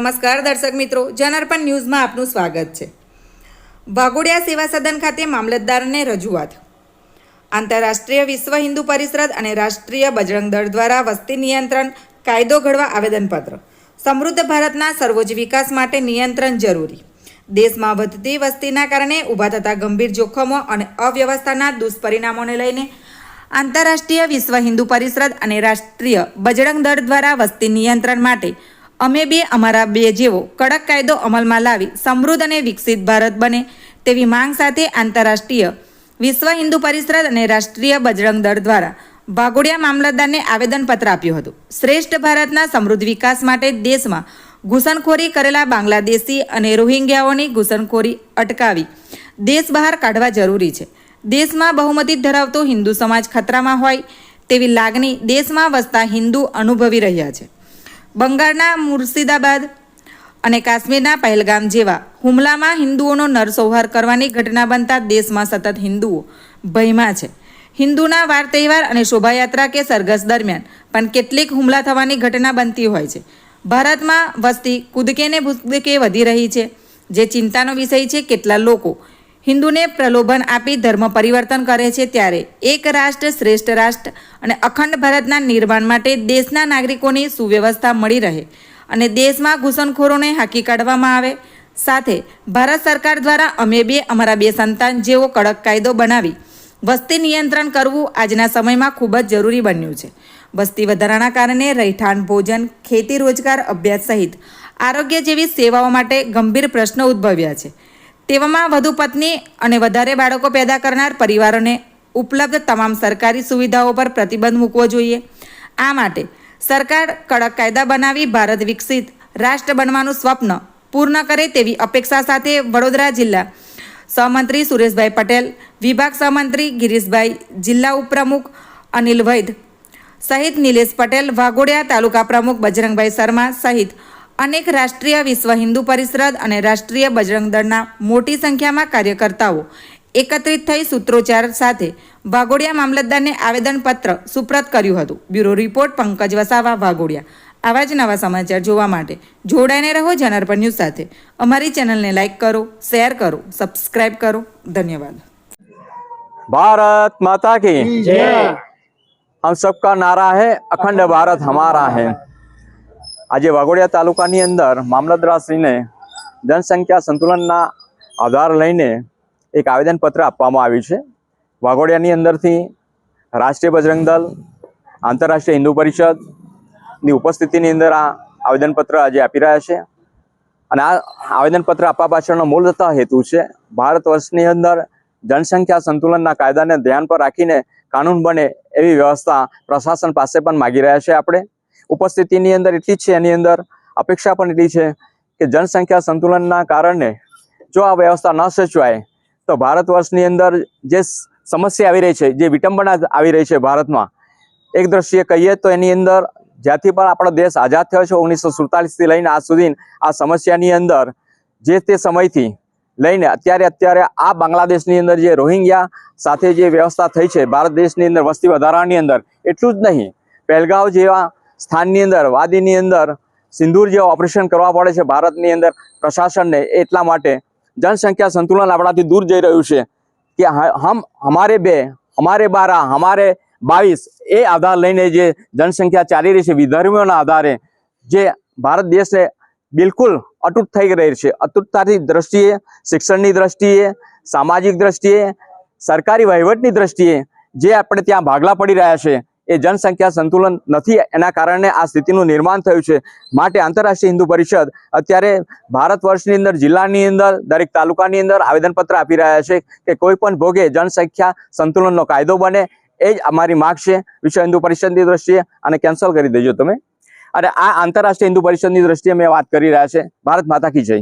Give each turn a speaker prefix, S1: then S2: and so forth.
S1: નમસ્કાર દર્શક મિત્રો, જનાર્પણ ન્યૂઝમાં આપનું સ્વાગત છે. વાઘોડિયા સેવા સદન ખાતે મામલતદારને રજૂઆત. આંતરરાષ્ટ્રીય વિશ્વ હિન્દુ પરિષદ અને રાષ્ટ્રીય બજરંગ દળ દ્વારા વસ્તી નિયંત્રણ કાયદો ઘડવા આવેદનપત્ર. સમૃદ્ધ ભારતના સર્વોચ્ચ વિકાસ માટે નિયંત્રણ જરૂરી. દેશમાં વધતી વસ્તીના કારણે ઊભા થતા ગંભીર જોખમો અને અવ્યવસ્થાના દુષ્પરિણામોને લઈને આંતરરાષ્ટ્રીય વિશ્વ હિન્દુ પરિષદ અને રાષ્ટ્રીય બજરંગ દળ દ્વારા વસ્તી નિયંત્રણ માટે અમે બે અમારા બે જેવો કડક કાયદો અમલમાં લાવી સમૃદ્ધ અને વિકસિત ભારત બને તેવી માંગ સાથે આંતરરાષ્ટ્રીય વિશ્વ હિન્દુ પરિષદ અને રાષ્ટ્રીય બજરંગ દળ દ્વારા ભાગોડિયા મામલતદારને આવેદનપત્ર આપ્યું હતું. શ્રેષ્ઠ ભારતના સમૃદ્ધ વિકાસ માટે દેશમાં ઘૂસણખોરી કરેલા બાંગ્લાદેશી અને રોહિંગ્યાઓની ઘૂસણખોરી અટકાવી દેશ બહાર કાઢવા જરૂરી છે. દેશમાં બહુમતી ધરાવતો હિન્દુ સમાજ ખતરામાં હોય તેવી લાગણી દેશમાં વસતા હિન્દુ અનુભવી રહ્યા છે. બંગાળના મુર્શિદાબાદ અને કાશ્મીરના પહેલગામ જેવા હુમલામાં હિન્દુઓનો નરસંહાર કરવાની ઘટના બનતા દેશમાં સતત હિન્દુઓ ભયમાં છે. હિન્દુના વાર તહેવાર અને શોભાયાત્રા કે સરઘસ દરમિયાન પણ કેટલીક હુમલા થવાની ઘટના બનતી હોય છે. ભારતમાં વસ્તી કૂદકે ને ભૂદકે વધી રહી છે. જે ચિંતાનો વિષય છે, કેટલા લોકો હિન્દુને પ્રલોભન આપી ધર્મ પરિવર્તન કરે છે ત્યારે એક રાષ્ટ્ર શ્રેષ્ઠ રાષ્ટ્ર અને અખંડ ભારતના નિર્માણ માટે દેશના નાગરિકોની સુવ્યવસ્થા મળી રહે અને દેશમાં ઘૂસણખોરોને હાકી કાઢવામાં આવે. સાથે ભારત સરકાર દ્વારા અમે બે અમારા બે સંતાન જેવો કડક કાયદો બનાવી વસ્તી નિયંત્રણ કરવું આજના સમયમાં ખૂબ જ જરૂરી બન્યું છે. વસ્તી વધારાના કારણે રહેઠાણ, ભોજન, ખેતી રોજગાર, અભ્યાસ સહિત આરોગ્ય જેવી સેવાઓ માટે ગંભીર પ્રશ્નો ઉદ્ભવ્યા છે. તેવામાં વધુ પત્ની અને વધારે બાળકો પેદા કરનાર પરિવારોને ઉપલબ્ધ તમામ સરકારી સુવિધાઓ પર પ્રતિબંધ મૂકવો જોઈએ. આ માટે સરકાર કડક કાયદા બનાવી ભારત વિકસિત રાષ્ટ્ર બનવાનું સ્વપ્ન પૂર્ણ કરે તેવી અપેક્ષા સાથે વડોદરા જિલ્લા સહમંત્રી સુરેશભાઈ પટેલ, વિભાગ સહમંત્રી ગિરીશભાઈ જિલ્લા ઉપપ્રમુખ અનિલ વૈદ સહિત નિલેશ પટેલ, વાઘોડિયા તાલુકા પ્રમુખ બજરંગભાઈ શર્મા સહિત અનેક રાષ્ટ્રીય વિશ્વ હિન્દુ પરિષદ અને રાષ્ટ્રીય બજરંગ દળના મોટી સંખ્યામાં કાર્યકર્તાઓ એકત્રિત થઈ સૂત્રોચ્ચાર સાથે વાઘોડિયા મામલતદારને આવેદનપત્ર સુપ્રત કર્યું હતું બ્યુરો રિપોર્ટ પંકજ વસાવા વાઘોડિયા આવા જ નવા સમાચાર જોવા માટે જોડાઈને રહો જનાર્પણ ન્યૂઝ સાથે અમારી ચેનલને લાઇક કરો શેર કરો સબસ્ક્રાઇબ કરો ધન્યવાદ
S2: भारत माता की
S3: जय
S2: हम सबका नारा है અખંડ ભારત હમારા है આજે વાઘોડિયા તાલુકાની અંદર મામલતદારશ્રીને જનસંખ્યા સંતુલનના આધાર લઈને એક આવેદનપત્ર આપવામાં આવ્યું છે. વાઘોડિયાની અંદરથી રાષ્ટ્રીય બજરંગ દળ, આંતરરાષ્ટ્રીય હિન્દુ પરિષદની ઉપસ્થિતિની અંદર આ આવેદનપત્ર આજે આપી રહ્યા છે. અને આ આવેદનપત્ર આપવા પાછળનો મૂળતઃ હેતુ છે ભારત વર્ષની અંદર જનસંખ્યા સંતુલનના કાયદાને ધ્યાન પર રાખીને કાનૂન બને એવી વ્યવસ્થા પ્રશાસન પાસે પણ માગી રહ્યા છે આપણે. ઉપસ્થિતિની અંદર એટલી છે, એની અંદર અપેક્ષા પણ એટલી છે કે જનસંખ્યા સંતુલનના કારણે જો આ વ્યવસ્થા ન સચવાય, તો ભારત વર્ષની અંદર જે સમસ્યા આવી રહી છે, જે વિટંબના આવી રહી છે ભારતમાં, એક દ્રષ્ટિએ કહીએ તો એની અંદર જ્યાંથી પણ આપણો દેશ આઝાદ થયો છે, ઓગણીસો સુડતાલીસથી લઈને આજ સુધી આ સમસ્યાની અંદર જે તે સમયથી લઈને અત્યારે અત્યારે આ બાંગ્લાદેશની અંદર જે રોહિંગ્યા સાથે જે વ્યવસ્થા થઈ છે, ભારત દેશની અંદર વસ્તી વધારાની અંદર, એટલું જ નહીં. પહેલગાંવ જેવા સ્થાનની અંદર, વાદીની અંદર સિંદૂર જે ઓપરેશન કરવા પડે છે ભારતની અંદર પ્રશાસનને, એટલા માટે જનસંખ્યા સંતુલન આપણાથી દૂર જઈ રહ્યું છે કે હમ, હમારે બે, હમારે બારા, હમારે બાવીસ, એ આધાર લઈને જે જનસંખ્યા ચાલી રહી છે, વિધર્મીઓના આધારે જે ભારત દેશને બિલકુલ અતૂટ થઈ રહી છે. અતૂટતાની દ્રષ્ટિએ, શિક્ષણની દ્રષ્ટિએ, સામાજિક દ્રષ્ટિએ, સરકારી વહીવટની દ્રષ્ટિએ જે આપણે ત્યાં ભાગલા પડી રહ્યા છે એ જનસંખ્યા સંતુલન નથી, એના કારણે આ સ્થિતિનું નિર્માણ થયું છે. માટે આંતરરાષ્ટ્રીય હિન્દુ પરિષદ અત્યારે ભારત વર્ષની અંદર, જિલ્લાની અંદર, દરેક તાલુકાની અંદર આવેદનપત્ર આપી રહ્યા છે કે કોઈ પણ ભોગે જનસંખ્યા સંતુલનનો કાયદો બને, એ જ અમારી માગ છે. વિશ્વ હિન્દુ પરિષદની દ્રષ્ટિએ અને કેન્સલ કરી દેજો તમે. અને આ આંતરરાષ્ટ્રીય હિન્દુ પરિષદની દ્રષ્ટિએ મેં વાત કરી રહ્યા છે. ભારત માતા કી જય.